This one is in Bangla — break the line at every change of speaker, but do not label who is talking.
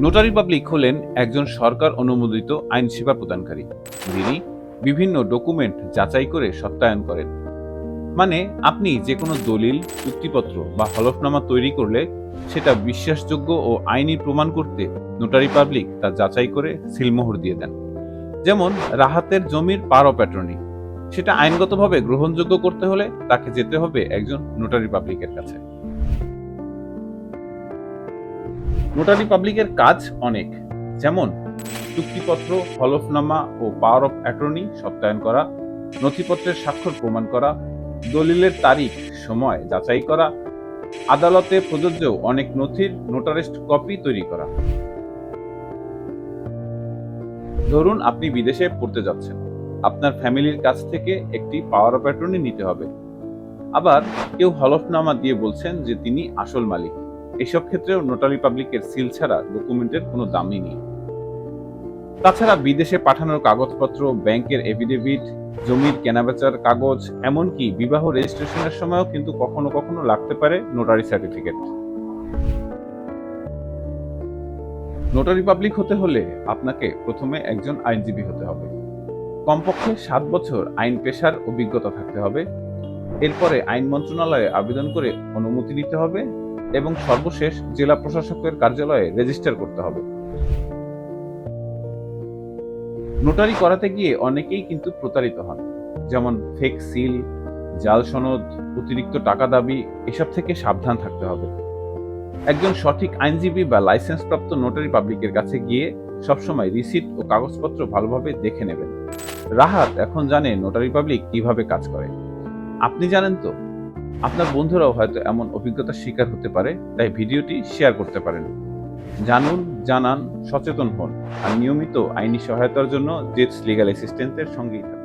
নোটারি পাবলিক হলেন একজন সরকার অনুমোদিত আইন সেবা প্রদানকারী। যিনি বিভিন্ন ডকুমেন্ট যাচাই করে সত্যায়ন করেন। মানে আপনি যে কোনো দলিল, চুক্তিপত্র বা হলফনামা তৈরি করলে সেটা বিশ্বাসযোগ্য ও আইনি প্রমাণ করতে নোটারি পাবলিক তা যাচাই করে সিলমোহর দিয়ে দেন। যেমন রাহাতের জমির পার অফ অ্যাটর্নি সেটা আইনগতভাবে গ্রহণযোগ্য করতে হলে তাকে যেতে হবে একজন নোটারি পাবলিকের কাছে। নোটারি পাবলিকের কাজ অনেক। যেমন, চুক্তিপত্র, হলফনামা ও পাওয়ার অফ অ্যাটর্নি সত্যায়ন করা, নথিপত্রের স্বাক্ষর প্রমাণ করা, দলিলের তারিখ, সময় যাচাই করা, আদালতে প্রযোজ্য অনেক নথির নোটারিস্ট কপি তৈরি করা। ধরুন আপনি বিদেশে পড়তে যাচ্ছেন। আপনার ফ্যামিলির কাছ থেকে একটি পাওয়ার অফ অ্যাটর্নি নিতে হবে। আবার কেউ হলফনামা দিয়ে বলছেন যে তিনি আসল মালিক। এসব ক্ষেত্রেও নোটারি পাবলিকের সিল ছাড়া ডকুমেন্টের কোনো দামই নেই। তাছাড়া বিদেশে পাঠানোর কাগজপত্র, ব্যাংকের এফিডেভিট, জমির কেনাবেচার কাগজ, এমনকি বিবাহ রেজিস্ট্রেশনের সময়ও কিন্তু কখনো কখনো লাগতে পারে নোটারি সার্টিফিকেট। নোটারি পাবলিক হতে হলে আপনাকে প্রথমে একজন আইনজীবী হতে হবে। কমপক্ষে সাত বছর আইন পেশার অভিজ্ঞতা থাকতে হবে। এরপরে আইন মন্ত্রণালয়ে আবেদন করে অনুমতি নিতে হবে। এবং সর্বশেষ জেলা প্রশাসকের কার্যালয়ে রেজিস্টার করতে হবে। নোটারি করাতে গিয়ে অনেকেই কিন্তু প্রতারিত হন, যেমন ফেক সিল, জাল সনদ, অতিরিক্ত টাকা দাবি, এসব থেকে সাবধান থাকতে হবে। একজন সঠিক আইনজীবী বা লাইসেন্সপ্রাপ্ত নোটারি পাবলিকের কাছে গিয়ে সবসময় রিসিট ও কাগজপত্র ভালোভাবে দেখে নেবেন। রাহাত এখন জানে নোটারি পাবলিক কীভাবে কাজ করে। আপনি জানেন তো আপনার বন্ধুরাও হয়তো এমন অভিজ্ঞতার শিকার হতে পারে, তাই ভিডিওটি শেয়ার করতে পারেন। জানুন, জানান, সচেতন হন, আর নিয়মিত আইনি সহায়তার জন্য জেটস লিগাল অ্যাসিস্ট্যান্টের সঙ্গেই থাকুন।